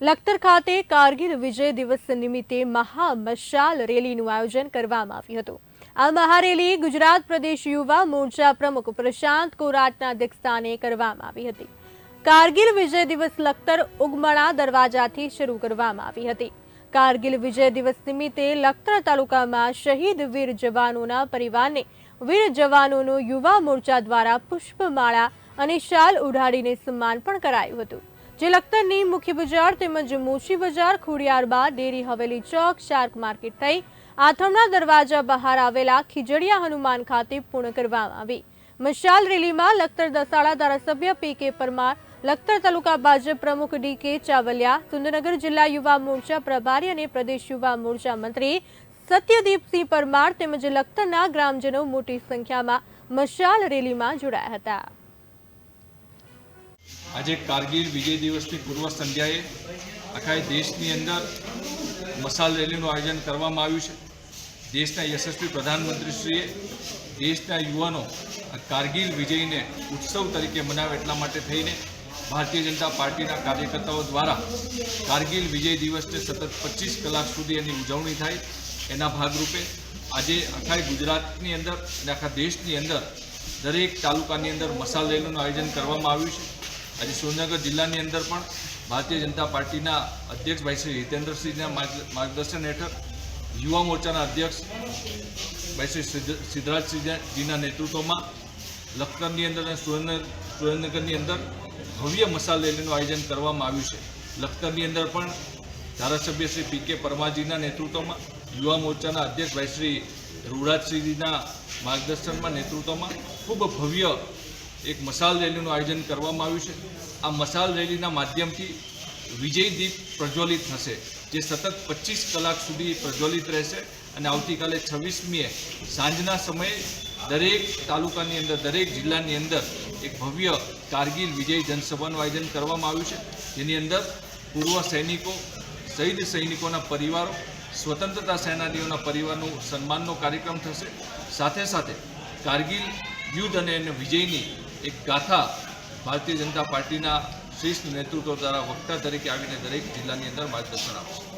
લખતર ખાતે કારગિલ વિજય દિવસ નિમિત્તે મહા મશાલ રેલીનું આયોજન કરવામાં આવ્યું હતું. આ મહારેલી ગુજરાત પ્રદેશ યુવા મોરચા પ્રમુખ પ્રશાંત કોરાટના અધ્યક્ષસ્થાને કરવામાં આવી હતી. કારગિલ વિજય દિવસ લખતર ઉગમણા દરવાજાથી શરૂ કરવામાં આવી હતી. કારગિલ વિજય દિવસ નિમિત્તે લખતર તાલુકામાં શહીદ વીર જવાનોના પરિવારને વીર જવાનોનું યુવા મોરચા દ્વારા પુષ્પમાળા અને શાલ ઉઢાડીને સન્માન પણ કરાયું હતું. જે લખતરની મુખ્ય બજાર તેમજ મોચી બજાર ખોડિયારબાદ ડેરી હવેલી ચોક, શાર્ક માર્કેટ થઈ આથમના દરવાજા બહાર આવેલા ખીજડીયા હનુમાન ખાતે પૂર્ણ કરવામાં આવી. મશાલ રેલીમાં લખતર દસાડા ધારાસભ્ય પી કે પરમાર, લખતર તાલુકા ભાજપ પ્રમુખ ડી કે ચાવલિયા, સુંદરનગર જિલ્લા યુવા મોરચા પ્રભારી અને પ્રદેશ યુવા મોરચા મંત્રી સત્યદીપસિંહ પરમાર તેમજ લખતરના ગ્રામજનો મોટી સંખ્યામાં મશાલ રેલીમાં જોડાયા હતા. આજે કારગિલ વિજય દિવસની પૂર્વ સંધ્યાએ આખા દેશની અંદર મસાલ રેલીનું આયોજન કરવામાં આવ્યું છે. દેશના યશસ્વી પ્રધાનમંત્રીશ્રીએ દેશના યુવાનો આ કારગિલ વિજયને ઉત્સવ તરીકે મનાવે એટલા માટે થઈને ભારતીય જનતા પાર્ટીના કાર્યકર્તાઓ દ્વારા કારગિલ વિજય દિવસને સતત પચીસ કલાક સુધી એની ઉજવણી થાય. એના ભાગરૂપે આજે આખા ગુજરાતની અંદર અને આખા દેશની અંદર દરેક તાલુકાની અંદર મસાલ રેલીનું આયોજન કરવામાં આવ્યું છે. આજે સુરેન્દ્રનગર જિલ્લાની અંદર પણ ભારતીય જનતા પાર્ટીના અધ્યક્ષ ભાઈ શ્રી હિતેન્દ્રસિંહના માર્ગદર્શન હેઠળ યુવા મોરચાના અધ્યક્ષ ભાઈ શ્રી સિદ્ધ- સિદ્ધરાજસિંહજીના નેતૃત્વમાં લખતરની અંદર અને સુરેન્દ્ર, સુરેન્દ્રનગરની અંદર ભવ્ય મસાલ રેલીનું આયોજન કરવામાં આવ્યું છે. લખતરની અંદર પણ ધારાસભ્ય શ્રી પી કે પરમાજીના નેતૃત્વમાં, યુવા મોરચાના અધ્યક્ષ ભાઈ શ્રી રૂરાજસિંહજીના માર્ગદર્શનમાં નેતૃત્વમાં ખૂબ ભવ્ય એક મસાલ રેલીનું આયોજન કરવામાં આવ્યું છે. આ મસાલ રેલીના માધ્યમથી વિજય દીપ પ્રજ્વલિત થશે, જે સતત પચીસ કલાક સુધી પ્રજ્વલિત રહેશે અને આવતીકાલે છવ્વીસમીએ સાંજના સમયે દરેક તાલુકાની અંદર, દરેક જિલ્લાની અંદર એક ભવ્ય કારગિલ વિજય જનસભાનું આયોજન કરવામાં આવ્યું છે. જેની અંદર પૂર્વ સૈનિકો, શહીદ સૈનિકોના પરિવારો, સ્વતંત્રતા સેનાનીઓના પરિવારનું સન્માનનો કાર્યક્રમ થશે. સાથે સાથે કારગિલ યુદ્ધ અને એને વિજયની એક ગાથા ભારતીય જનતા પાર્ટીના શ્રેષ્ઠ નેતૃત્વ દ્વારા વક્તા તરીકે આવીને દરેક જિલ્લાની અંદર માર્ગદર્શન આપશે.